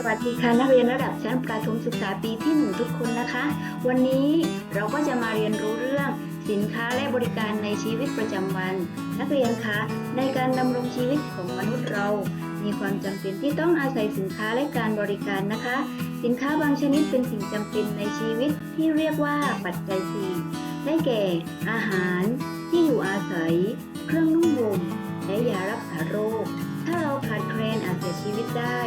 สวัสดีค่ะนักเรียนระดับชั้นประถมศึกษาปีที่ 1 ทุกคนนะคะ วันนี้เราก็จะมาเรียนรู้เรื่องสินค้าและบริการในชีวิตประจำวัน นักเรียนคะในการดำรงชีวิตของมนุษย์เรา มีความจำเป็นที่ต้องอาศัยสินค้าและการบริการนะคะ สินค้าบางชนิดเป็นสิ่งจำเป็นในชีวิตที่เรียกว่าปัจจัยสี่ได้แก่ อาหาร ที่อยู่อาศัย เครื่องนุ่งห่มและยารักษาโรค ถ้าเราขาดแคลนอาจเสียชีวิตได้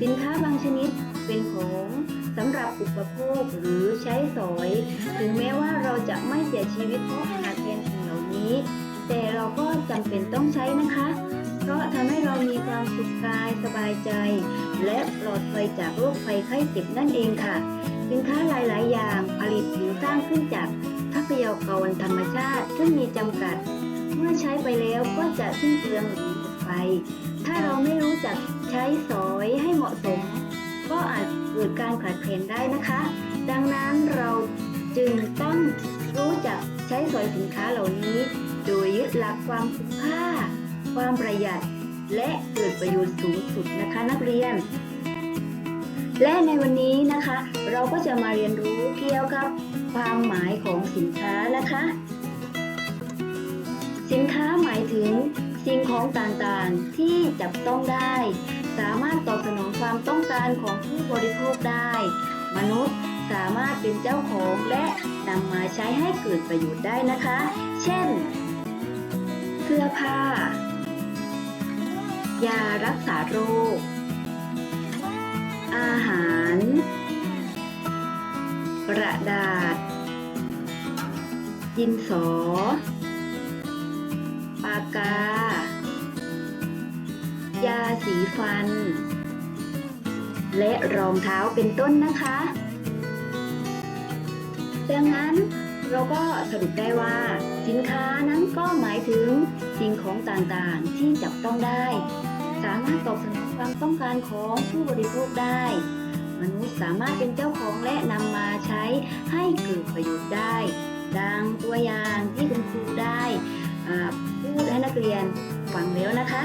สินค้าบางชนิดเป็นของสำหรับอุปโภคหรือใช้สอย ถึงแม้ว่าเราจะไม่เสียชีวิตเพราะขาดแคลนสิ่งเหล่านี้ แต่เราก็จำเป็นต้องใช้นะคะ เพราะทำให้เรามีความสุขกายสบายใจ และปลอดภัยจากโรคภัยไข้เจ็บนั่นเองค่ะ สินค้าหลาย ๆ อย่างผลิตหรือสร้างขึ้นจากทรัพยากรธรรมชาติซึ่งมีจำกัด เมื่อใช้ไปแล้วก็จะสิ้นเปลืองหรือหมดไป ถ้าเราไม่รู้จักใช้สอยให้เหมาะสม ก็อาจเกิดการขาดแคลนได้นะคะ ดังนั้นเราจึงต้องรู้จักใช้สอยสินค้าเหล่านี้ โดยยึดหลักความคุ้มค่า ความประหยัด และเกิดประโยชน์สูงสุดนะคะนักเรียน และในวันนี้นะคะ เราก็จะมาเรียนรู้เกี่ยวกับความหมายของสินค้านะคะ สินค้าหมายถึงสิ่งของต่าง จับต้องได้ สามารถตอบสนองความต้องการของผู้บริโภคได้ มนุษย์สามารถเป็นเจ้าของและนำมาใช้ให้เกิดประโยชน์ได้นะคะ เช่น เสื้อผ้า ยารักษาโรค อาหาร กระดาษ ดินสอ ปากกา ยาสีฟัน และรองเท้าเป็นต้นนะคะ ดังนั้นเราก็สรุปได้ว่า สินค้านั้นก็หมายถึงสิ่งของต่างๆที่จับต้องได้ สามารถตอบสนองความต้องการของผู้บริโภคได้ มนุษย์สามารถเป็นเจ้าของและนำมาใช้ให้เกิดประโยชน์ได้ ดังตัวอย่างที่คุณครูได้พูดให้นักเรียนฟังแล้วนะคะ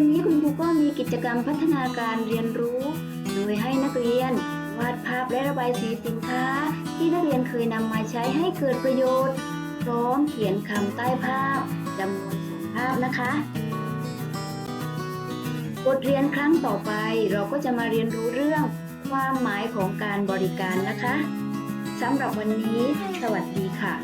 วันนี้คุณครูก็มีกิจกรรมพัฒนาการเรียนรู้ โดยให้นักเรียนวาดภาพและระบายสีสินค้า ที่นักเรียนเคยนำมาใช้ให้เกิดประโยชน์ พร้อมเขียนคำใต้ภาพจำนวนสองภาพนะคะ บทเรียนครั้งต่อไปเราก็จะมาเรียนรู้เรื่อง ความหมายของการบริการนะคะสำหรับวันนี้ สวัสดีค่ะ